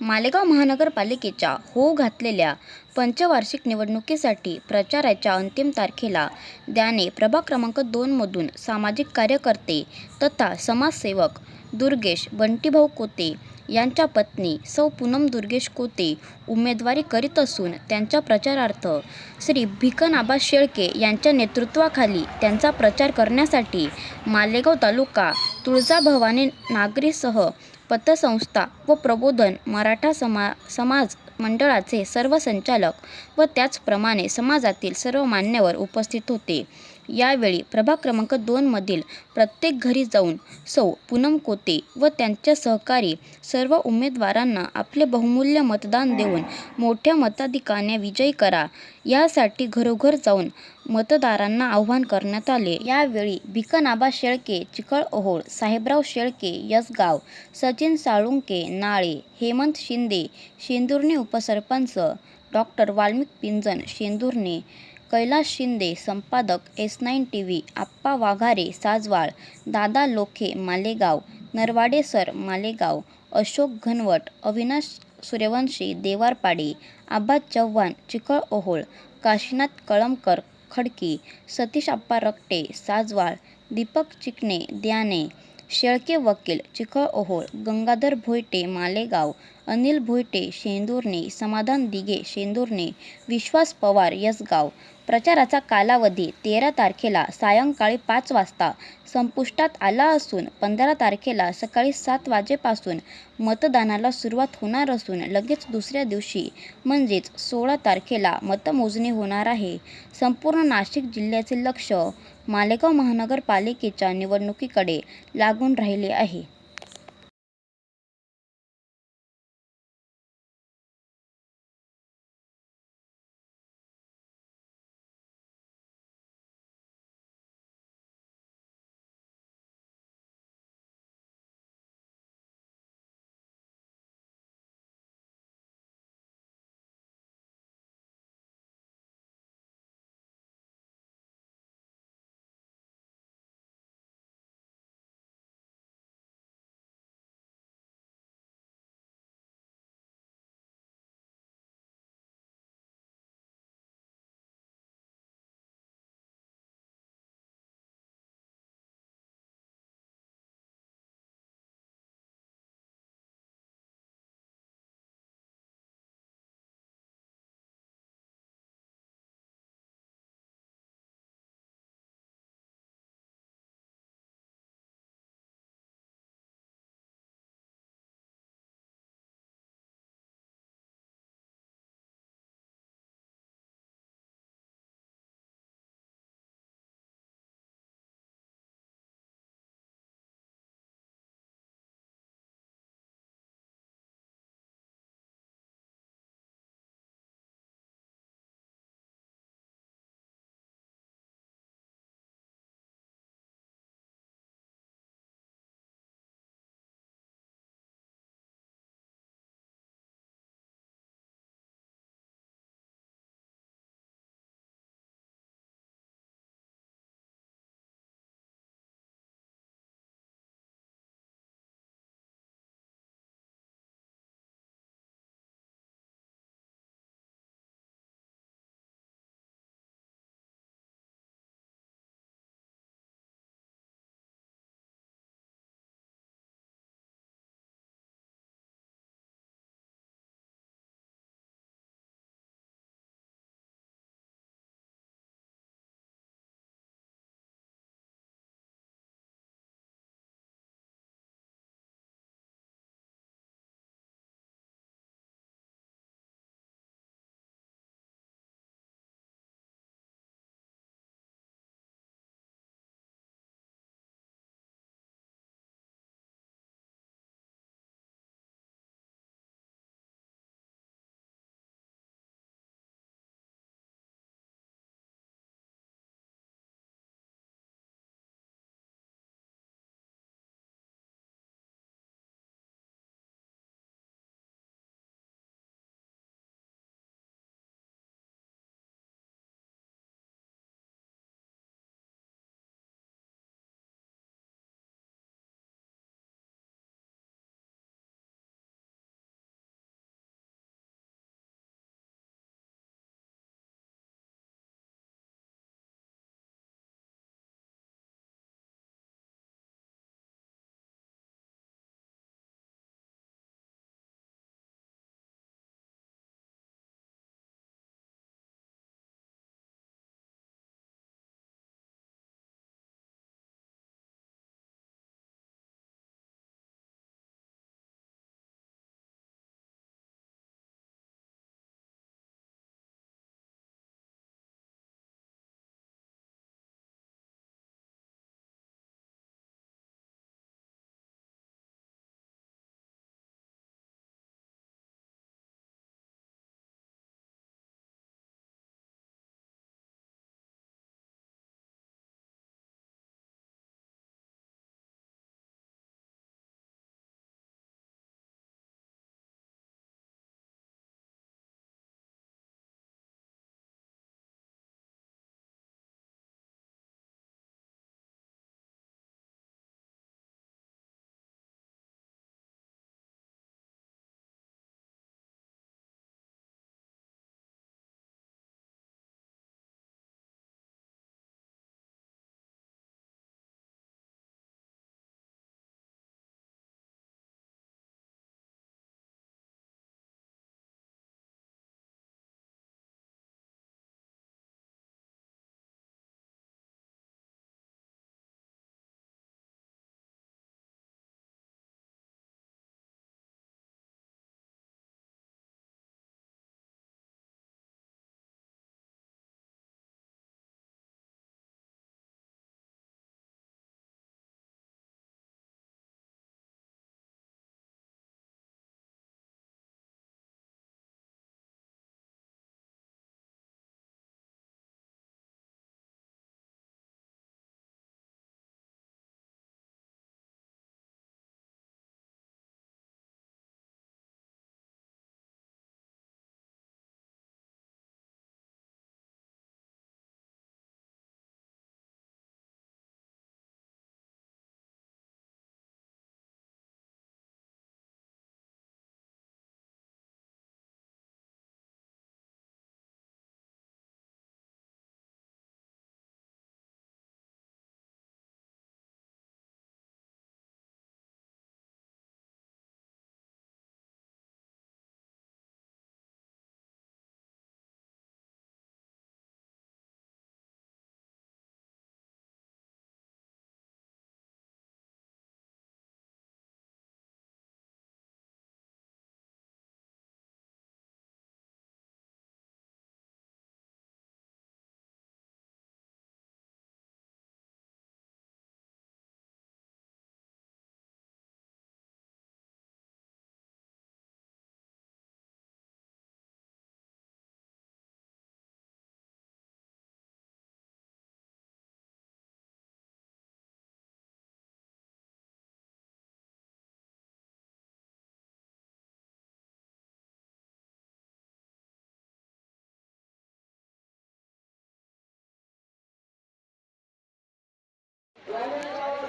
मालेगाव महानगरपालिकेच्या होऊ घातलेल्या पंचवार्षिक निवडणुकीसाठी प्रचाराच्या अंतिम तारखेला द्याने प्रभाग क्रमांक दोनमधून सामाजिक कार्यकर्ते तथा समाजसेवक दुर्गेश बंटीभाऊ कोते यांच्या पत्नी सौ पूनम दुर्गेश कोते उमेदवारी करीत असून त्यांच्या प्रचारार्थ श्री भिकनआबा शेळके यांच्या नेतृत्वाखाली त्यांचा प्रचार करण्यासाठी मालेगाव तालुका तुळजाभवानी नागरीसह पतसंस्था व प्रबोधन मराठा समा समाज मंडळाचे सर्व संचालक व त्याचप्रमाणे समाजातील सर्व मान्यवर उपस्थित होते. यावेळी प्रभाग क्रमांक दोनमधील प्रत्येक घरी जाऊन सौ पूनम कोते व त्यांच्या सहकारी सर्व उमेदवारांना आपले बहुमूल्य मतदान देऊन मोठ्या मताधिकाने विजयी करा. यासाठी घरोघर जाऊन मतदारांना आवाहन करण्यात आले. यावेळी भिकनाबा शेळके चिखलओहोळ साहेबराव शेळके यसगाव सचिन साळुंके नाळे हेमंत शिंदे शेंदुर्णे उपसरपंच डॉक्टर वाल्मिक पिंजन शेंदुर्णे कैलास शिंदे संपादक S nine T V Appa Waghare Sajwal Dada Lokhe Malegaon Narwade sir Malegaon Ashok Ghanwat Avinash Suryavanshi Devarpade Aba Chavan Chikhalohol Kashinath Kalamkar Khadki Satish Appa Rakte Sajwal Deepak Chikane Dyane Shelke वकील चिखलओहोळ गंगाधर भोयटे मालेगाव अनिल भोयटे शेंदुर्णे समाधान दिघे शेंदुर्णे विश्वास पवार यसगाव. प्रचाराचा कालावधी तेरा तारखेला सायंकाळी पाच वाजता संपुष्टात आला असून पंधरा तारखेला सकाळी सात वाजेपासून मतदानाला सुरुवात होणार असून लगेच दुसऱ्या दिवशी म्हणजेच सोळा तारखेला मतमोजणी होणार आहे. संपूर्ण नाशिक जिल्ह्याचे लक्ष मालेगाव महानगरपालिकेच्या निवडणुकीकडे लागून राहिले आहे.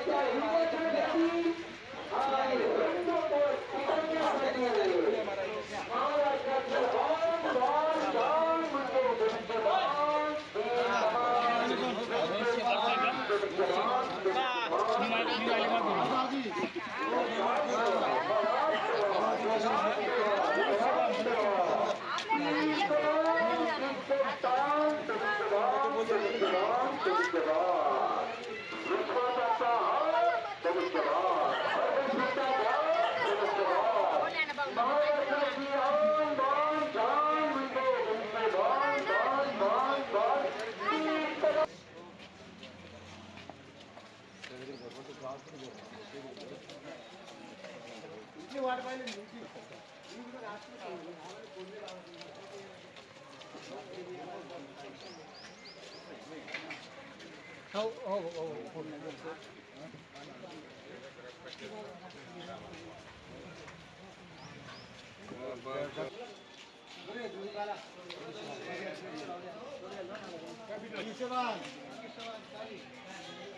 Thank you. Oh, oh, oh, oh. Capitão.